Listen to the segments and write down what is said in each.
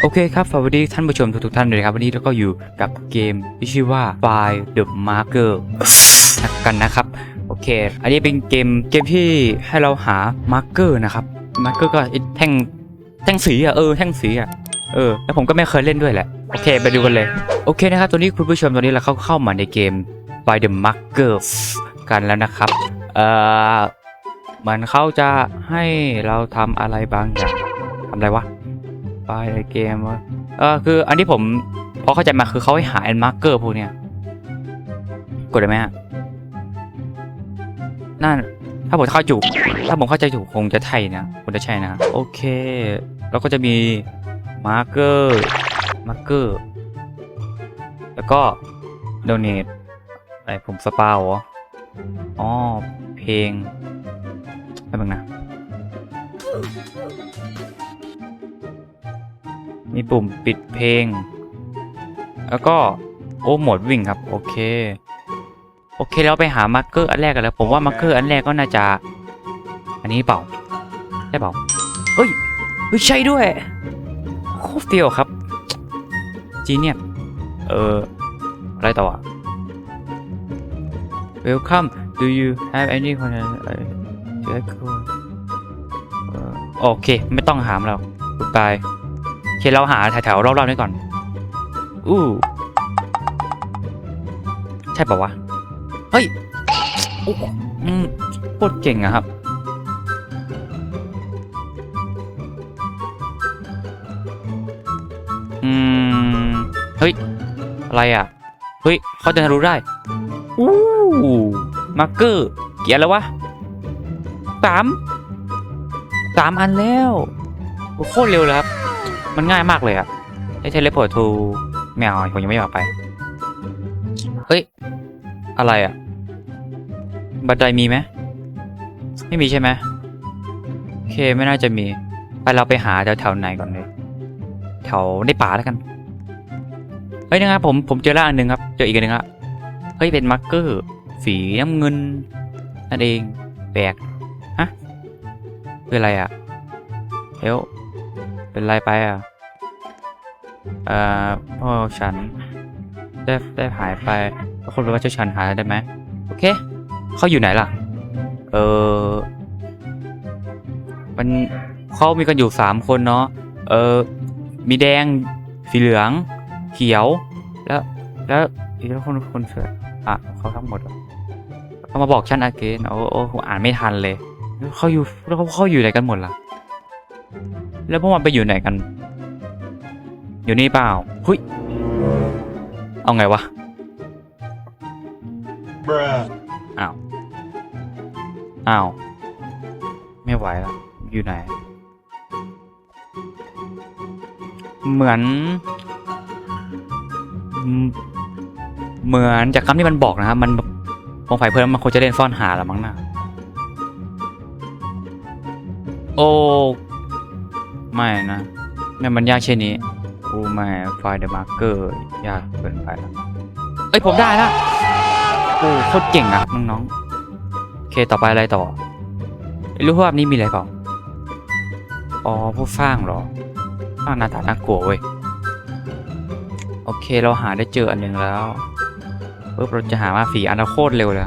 โอเคครับสวัสดีท่านผู้ชมทุกๆท่านเลยครับ วันนี้เราก็อยู่กับเกมที่ชื่อว่า Find the Marker กันนะครับ โอเค อันนี้เป็นเกมเกมที่ให้เราหามาร์เกอร์นะครับมาร์เกอร์ก็แท่งแท่งสีอะเออแท่งสีอะเออแล้วผมก็ไม่เคยเล่นด้วยแหละโอเคไปดูกันเลยโอเคนะครับตัวนี้คุณผู้ชมตอนนี้เราเข้าเข้ามาในเกม Find the Marker กันแล้วนะครับเออเหมันเขาจะให้เราทำอะไรบางอย่างทำอะไรวะ ไปในเกมวะเออคืออันที่ผมพอเข้าใจมาคือเขาให้หาแอนมาร์เกอร์พวกเนี้ยกดได้ไหมฮะนั่นถ้าผมเข้าจูถ้าผมเข้าใจถูกคงจะใช่นะคงจะใช่นะโอเค แล้วก็จะมีมาร์เกอร์มาร์เกอร์แล้วก็โดเนทอะไรผมสปาเหรออ๋อเพลงอะไรบ้างนะ มีปุ่มปิดเพลง แล้วก็โอ้โหมดวิ่งครับ โอเค โอเคเราไปหามาร์กเกอร์อันแรกกันแล้วผมว่ามาร์กเกอร์อันแรกก็น่าจะ อันนี้เปล่าใช่เปล่าเฮ้ยเฮ้ยใช่ด้วยโคตรเฟียวครับจีเนียเอออะไรต่ออะ Welcome do you have any content เอ่อเอ่อโอเค ไม่ต้องหามเรา goodbye โอ เคเราหาแถวๆรอบๆนี้ก่อน อู้ ใช่ป่าวะ เฮ้ยโอ้หอืมโคตรเก่งอะครับ อืม เฮ้ย อะไรอะเฮ้ยเขาจะรู้ได้ อู้มาร์เกอร์ เกียร์แล้ววะสามสามอันแล้วโอ้โคตรเร็วเลยครับ มันง่ายมากเลยอะไอ้เทเลพอร์ตทูแมวผมยังไม่อยากไป เฮ้ย อะไรอะบันไดมีไหม ไม่มีใช่ไหมโอเคไม่น่าจะมี ไปเราไปหาแถวแถวๆไหนก่อนเลยแถวในป่าแล้วกัน เฮ้ยนะครับผมผมเจอร่างอันหนึ่งครับ เจออีกอันหนึ่งละเฮ้ยเป็นมาร์กเกอร์สีน้ำเงินนั่นเองแปลกฮะคืออะไรอะเฮล เป็นไรไปอะเอ่อพ่อฉัน ได้ได้หายไปคนรู้ว่าเจ้าฉันหายได้ไหมโอเคเขาอยู่ไหนล่ะ เออมันเขามีกันอยู่สามคนเนาะเออมีแดงสีเหลือง เขียว แล้ว แล้วอีกคนคนเสืออะเขาทั้งหมดเขามาบอกฉันอาเกนโอ้โอ้อ่านไม่ทันเลยเขาอยู่แล้วเขาเขาอยู่ไหนกันหมดล่ะ แล้วพวกมันไปอยู่ไหนกัน อยู่นี่เปล่าหุยเอาไงวะ Bruh. อ้าว อ้าว ไม่ไหวแล้วอยู่ไหน เหมือนอืมเหมือนจากคำที่มันบอกนะครับ มันสงสัยเพื่อนมันคงจะเล่นซ่อนหาแล้วมั้งนะโอ้ ไม่นะนี่มันยากเช่นนี้โอ้ไม่ไฟเดอะมาร์เกอร์ยากเกินไปแล้วเอ้ยผมได้ล้วโอ้โคตรเก่งอะน้องๆโอเคต่อไปอะไรต่อไอ้รูปภาพนี้มีอะไรเปล่าอ๋อผู้สร้างเหรอสร้างหน้าตาน่ากลัวเว้ยโอเคเราหาได้เจออันหนึ่งแล้วปุ๊บเราจะหามาฝีอันโคตรเร็วเลย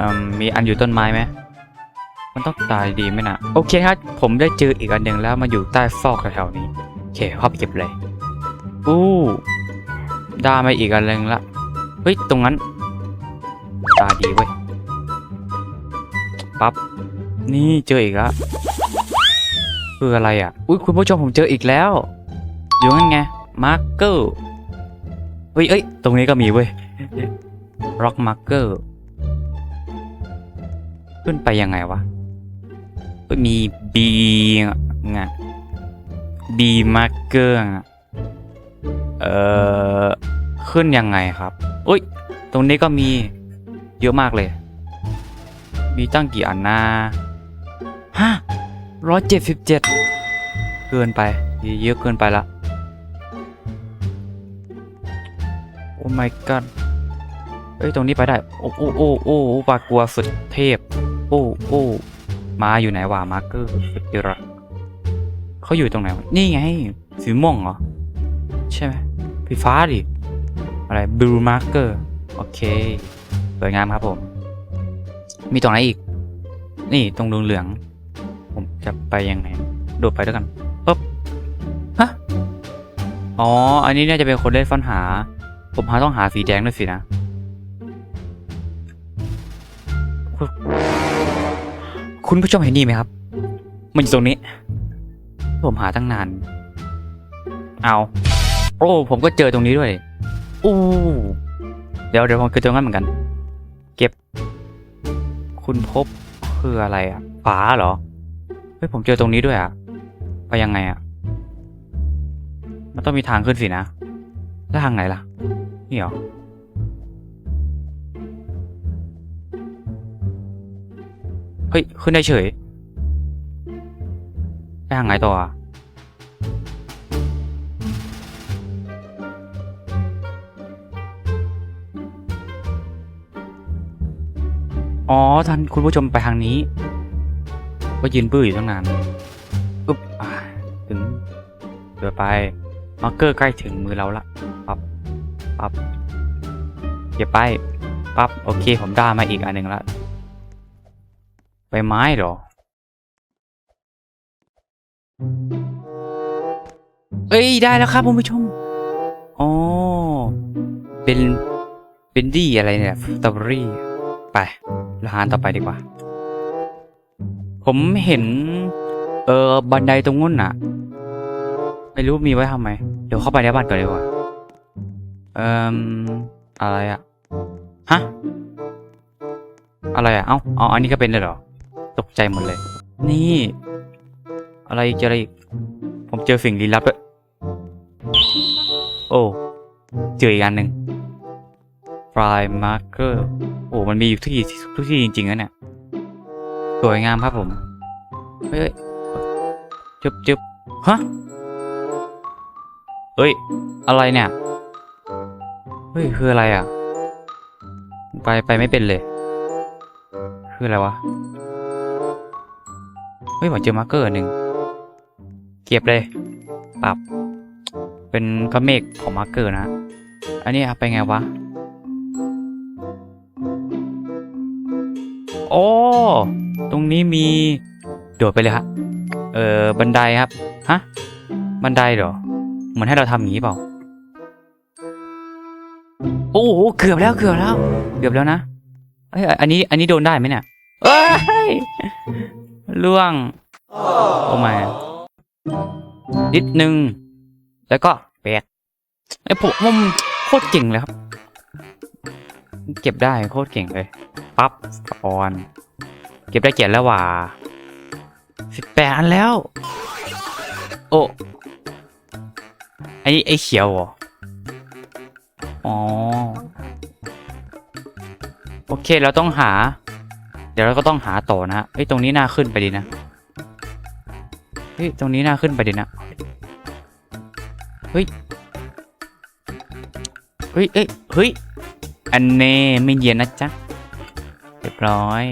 อืมมีอันอยู่ต้นไม้ไหม มันต้องตายดีไหมนะโอเคครับผมได้เจออีกอันหนึ่งแล้วมาอยู่ใต้ซอกแถวๆนี้โอเคเข้าไปเก็บเลยอู้ได้มาอีกอันหนึ่งละเฮ้ยตรงนั้นตาดีเว้ยปั๊บนี่เจออีกแล้วคืออะไรอะอุ้ยคุณผู้ชมผมเจออีกแล้วอยู่นั่นไงมาร์เกอร์เฮ้ยเอ้ยตรงนี้ก็มีเว้ยร็อกมาร์เกอร์ขึ้นไปยังไงวะ มีบีไงบีมาร์เกอร์เอ่อ ขึ้นยังไงครับ อุ้ย ตรงนี้ก็มีเยอะมากเลย มีตั้งกี่อันนะฮะร้อยเจ็ดสิบเจ็ดเกินไป เยอะเกินไปละ โอ้ my god เอ้ย ตรงนี้ไปได้ โอ้โอ้โอ้โอ้ปากกัวสุดเทพ โอ้โอ้ มาอยู่ไหนวะมาร์เกอร์สุดยอเขาอยู่ตรงไหนวะนี่ไง สีม่วงเหรอ ใช่ไหมสีฟ้าดิ อะไร blue marker โอเค สวยงามครับผม มีตรงไหนอีก นี่ตรงดวงเหลือง ผมจะไปยังไง โดดไปด้วยกันปึ๊บฮะ อ๋อ อันนี้น่าจะเป็นคนเล่นฟันหา ผมหาต้องหาสีแดงด้วยสินะ คุณผู้ชมเห็นนี่ไหมครับ มันอยู่ตรงนี้ ผมหาตั้งนาน เอา โอ้ ผมก็เจอตรงนี้ด้วย อู้เดี๋ยวเดี๋ยวผมคือตรงนั้นเหมือนกัน เก็บ คุณพบคืออะไรอะฝาเหรอ เฮ้ย ผมเจอตรงนี้ด้วยอะ ไปยังไงอะ มันต้องมีทางขึ้นสินะ แล้วทางไหนล่ะ นี่เหรอ ฮ้ย ขึ้นได้เฉยไปทางไหนต่อออ๋อท่านคุณผู้ชมไปทางนี้ ก็ยืนบื้ออยู่ตั้งนานปึ๊บถึงเดินไปมาร์กเกอร์ใกล้ถึงมือเราละปั๊บปั๊บเก็บไปปั๊บโอเค ผมได้มาอีกอันหนึ่งละ บไม้หรอ เอ้ย ได้แล้วครับคุณผู้ชม อ๋อ เป็น เป็นดีอะไรเนี่ยตรอเบอรี่ ไปร้านต่อไปดีกว่า ผมเห็น เออ บันไดตรงนู้นน่ะ ไม่รู้มีไว้ทำไม เดี๋ยวเข้าไปในบ้านก่อนดีกว่า เอ่มอะไรอะฮะ อะไรอะเอ้า อ๋อ อันนี้ก็เป็นเลยเหรอ ตกใจหมดเลย นี่ อะไรอีกเจออะไรอีกผมเจอสิ่งลี้ลับด้วยโอ้ เจออีกอันหนึ่ง fly marker โอ้ มันมีอยู่ทุกที่ทุกที่จริงๆนะเนี่ย สวยงามครับผม เฮ้ยจึบจึบฮะ เฮ้ย อะไรเนี่ย เฮ้ย คืออะไรอะ ไป ไปไม่เป็นเลย คืออะไรวะ ฮ้ยผมเจอมาร์เกอร์หนึ่งเก็บเลย ปรับ เป็นพระเมฆของมาร์เกอร์นะ อันนี้ครับไปไงวะ โอ้ ตรงนี้มี โดดไปเลยครับเออบันไดครับ ฮะ บันไดเหรอ เหมือนให้เราทำอย่างนี้เปล่า โอ้โห เกือบแล้ว เกือบแล้ว เกือบแล้วนะเอ้ยอันนี้ อันนี้โดนได้ไหมเนี่ย เอ้ยล่วงโอ้มา นิดนึง แล้วก็แปกไอ้ผมมโคตรเก่งเลยครับ เก็บได้โคตรเก่งเลย ปั๊บออน เก็บได้เกียรแล้วว่าสิบแปดอันแล้ว โอ้ไอ้ไอเขียวเหรออ๋อ โอเค เราต้องหา เดี๋ยวเราก็ต้องหาต่อนะฮะเฮ้ยตรงนี้น่าขึ้นไปดีนะเฮ้ยตรงนี้น่าขึ้นไปดีนะเฮ้ยเฮ้ยเอ้ยเฮ้ยอันเน่ไม่เย็นนะจ๊ะเรียบร้อย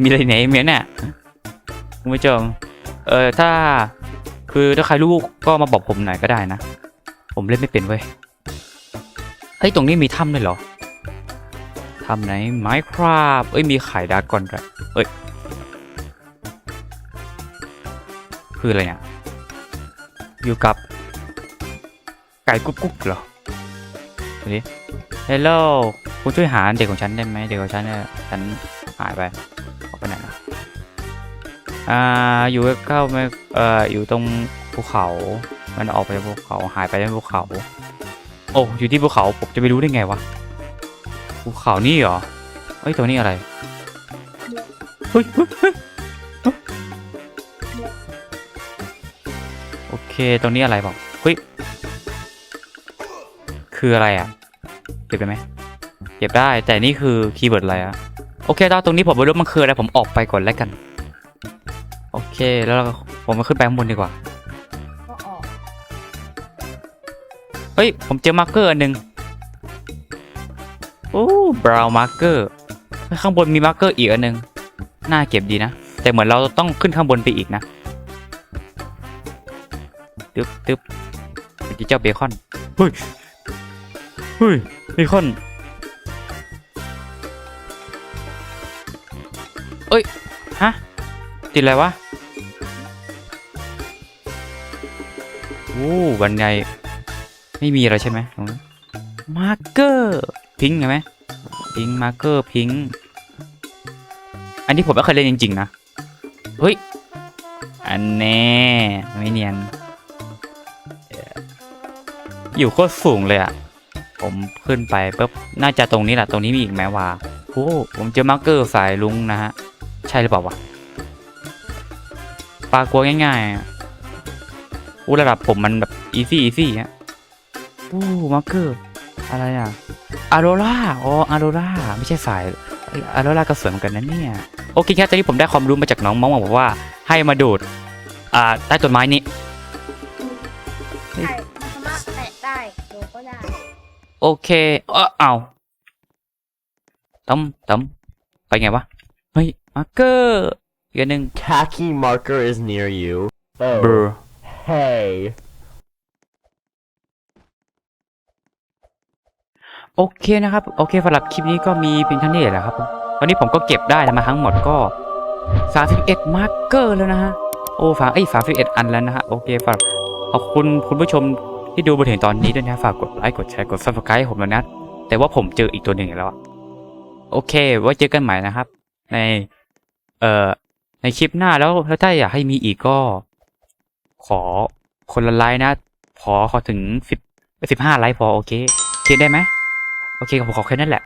มีอะไรไหนเมียเนี่ยคุณผู้ชมเออถ้าคือถ้าใครรู้ก็มาบอกผมหน่อยก็ได้นะ ผมเล่นไม่เป็นเว้ยเฮ้ยตรงนี้มีถ้ำด้วยเหรอ ถ้ำไหนไม้คราบเอ้ย มีไข่ดรากอนด้วยเอ้ย คืออะไรเนี่ย อยู่กับ ไก่กุ๊กกุ๊กเหรอดูดิเฮลโลคุณช่วยหาเด็กของฉันได้ไหมเด็กของฉันเนี่ยฉันหายไปออกไปไหนนะอ่าอยู่เข้ามาเอ่ออยู่ตรงภูเขา มันออกไปจากภูเขาหายไปในภูเขา โอ้อยู่ที่ภูเขาผมจะไปรู้ได้ไงวะ ภูเขานี่เหรอเอ้ยตัวนี้อะไรเฮ้ยเฮ้ยเฮ้ยเฮ้ยโอเคตรงนี้อะไรบอกเฮ้ยคืออะไรอะเก็บได้ไหมเก็บได้แต่นี่คือคีย์เวิร์ดอะไรอะโอเคตอนตรงนี้ผมไม่รู้มันคืออะไรผมออกไปก่อนแล้วกัน โอเคแล้วเราผมมาขึ้นไปข้างบนดีกว่าก็ออกเฮ้ยผมเจอมาร์กเกอร์อันหนึ่ง โอ้บราวน์มาร์กเกอร์ข้างบนมีมาร์กเกอร์อีกอันหนึ่งน่าเก็บดีนะ แต่เหมือนเราต้องขึ้นข้างบนไปอีกนะตึ๊บตึ๊บเป็นที่เจ้าเบคอนเฮ้ยเฮ้ยเบคอนเอ้ยฮะติดอะไรวะโอ้บันไดไม่มีอะไรใช่ไหมมาร์เกอร์ พิงค์เห็นไหมพิงมาร์เกอร์พิงอันนี้ผมไม่เคยเล่นจริง ๆ นะ เฮ้ย อันแน่ไม่เนียน อยู่โคตรสูงเลยอะผมขึ้นไปปุ๊บน่าจะตรงนี้แหละตรงนี้มีอีกไหมวะโอ้ผมเจอมาร์เกอร์สายลุงนะฮะ ใช่หรือเปล่าวะปลากลัวง่ายๆอะอู้ระดับผมมันแบบอีซี่อีซี่ฮะโอ้มาร์เกอร์ อะไรอะอาโรล่าอ๋ออาโรล่าไม่ใช่สายอาโรล่าก็สวยเหมือนกันนะเนี่ย โอเคครับตอนนี้ผมได้ความรู้มาจากน้องมองบอกว่า ให้มาดูด อ่า ใต้ต้นไม้นี้ใช่มันสามารถแตะได้โดนก็ได้ โอเค เออเอาต้มต้มไปไงวะ เฮ้ย มาร์เกอร์อีกอันหนึ่ง Khaki marker is near you. เบอ Oh, ร์ hey. โอเคนะครับ โอเคสำหรับคลิปนี้ก็มีเพียงเท่านี้แหละครับผมวันนี้ผมก็เก็บได้มาทั้งหมดก็ 31มาร์กเกอร์แล้วนะฮะโอ้ฝากเอ้ย31อันแล้วนะฮะโอเคฝากขอบคุณคุณผู้ชมที่ดูมาถึงตอนนี้ด้วยนะฝากกดไลค์กดแชร์กด subscribe ให้ผมแล้วนะแต่ว่าผมเจออีกตัวหนึ่งแล้วอะโอเคไว้เจอกันใหม่นะครับ ในเอ่อในคลิปหน้าแล้วแล้วถ้าอยากให้มีอีกก็ ขอคนละไลค์นะขอขอถึงสิบสิบห้าไลค์พอโอเคโอเคได้ไหม โอเคผมขอแค่นั้นแหละ